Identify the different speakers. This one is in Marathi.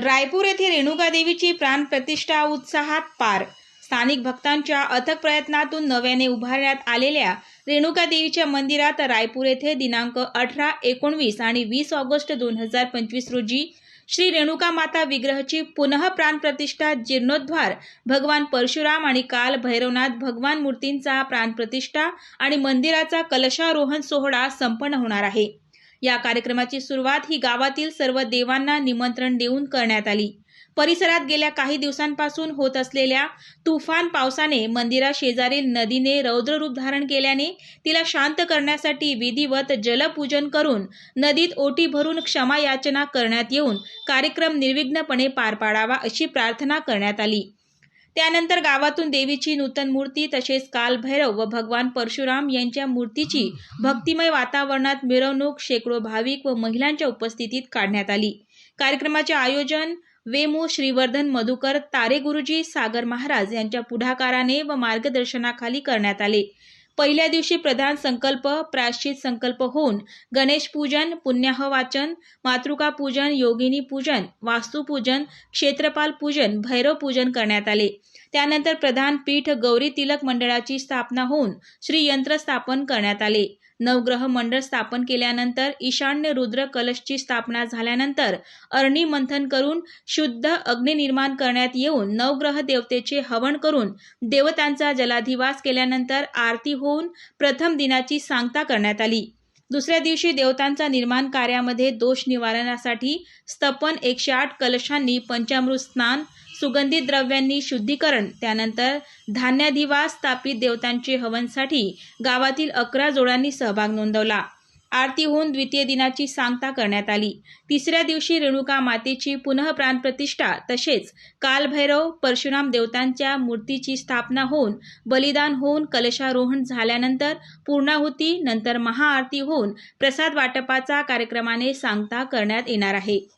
Speaker 1: रायपूर येथे रेणुका देवीची प्राणप्रतिष्ठा उत्साहात पार. स्थानिक भक्तांच्या अथक प्रयत्नातून नव्याने उभारण्यात आलेल्या रेणुका देवीच्या मंदिरात रायपूर येथे दिनांक अठरा एकोणवीस आणि वीस ऑगस्ट दोन हजार पंचवीस रोजी श्री रेणुका माता विग्रहची पुनः प्राणप्रतिष्ठा जीर्णोद्धार भगवान परशुराम आणि काल भैरवनाथ भगवान मूर्तींचा प्राणप्रतिष्ठा आणि मंदिराचा कलशारोहण सोहळा संपन्न होणार आहे. या कार्यक्रमाची सुरुवात ही गावातील सर्व देवांना निमंत्रण देऊन करण्यात आली. परिसरात गेल्या काही दिवसांपासून होत असलेल्या तुफान पावसाने मंदिरा शेजारील नदीने रौद्र रूप धारण केल्याने तिला शांत करण्यासाठी विधिवत जलपूजन करून नदीत ओटी भरून क्षमा याचना करण्यात येऊन कार्यक्रम निर्विघ्नपणे पार पाडावा अशी प्रार्थना करण्यात आली. त्यानंतर गावातून देवीची नूतन मूर्ती तसेच कालभैरव व भगवान परशुराम यांच्या मूर्तीची भक्तिमय वातावरणात मिरवणूक शेकडो भाविक व महिलांच्या उपस्थितीत काढण्यात आली. कार्यक्रमाचे आयोजन वेमू श्रीवर्धन मधुकर तारे गुरुजी सागर महाराज यांच्या पुढाकाराने व मार्गदर्शनाखाली करण्यात आले. पहिल्या दिवशी प्रधान संकल्प प्राश्चित संकल्प होऊन गणेश पूजन पुण्याह वाचन मातृका पूजन योगिनी पूजन वास्तुपूजन क्षेत्रपाल पूजन भैरव पूजन करण्यात आले. त्यानंतर प्रधान पीठ गौरी तिलक मंडळाची स्थापना होऊन श्री यंत्र स्थापन करण्यात आले. नवग्रह मंडळ स्थापन केल्यानंतर ईशान्य रुद्र कलशची स्थापना झाल्यानंतर अरणी मंथन करून शुद्ध अग्नि निर्माण करण्यात येऊन नवग्रह देवतेचे हवन करून देवतांचा जलाधिवास केल्यानंतर आरती होऊन प्रथम दिनाची सांगता करण्यात आली. दुसऱ्या दिवशी देवतांचा निर्माण कार्यामध्ये दोष निवारणासाठी स्तपन एकशे आठ कलशांनी पंचामृत स्नान सुगंधित द्रव्यांनी शुद्धीकरण त्यानंतर धान्याधिवास स्थापित देवतांचे हवनसाठी गावातील अकरा जोड्यांनी सहभाग नोंदवला. आरती होऊन द्वितीय दिनाची सांगता करण्यात आली. तिसऱ्या दिवशी रेणुका मातेची पुनः प्राणप्रतिष्ठा तसेच कालभैरव परशुराम देवतांच्या मूर्तीची स्थापना होऊन बलिदान होऊन कलशारोहण झाल्यानंतर पूर्णाहुती नंतर महाआरती होऊन प्रसाद वाटपाचा कार्यक्रमाने सांगता करण्यात येणार आहे.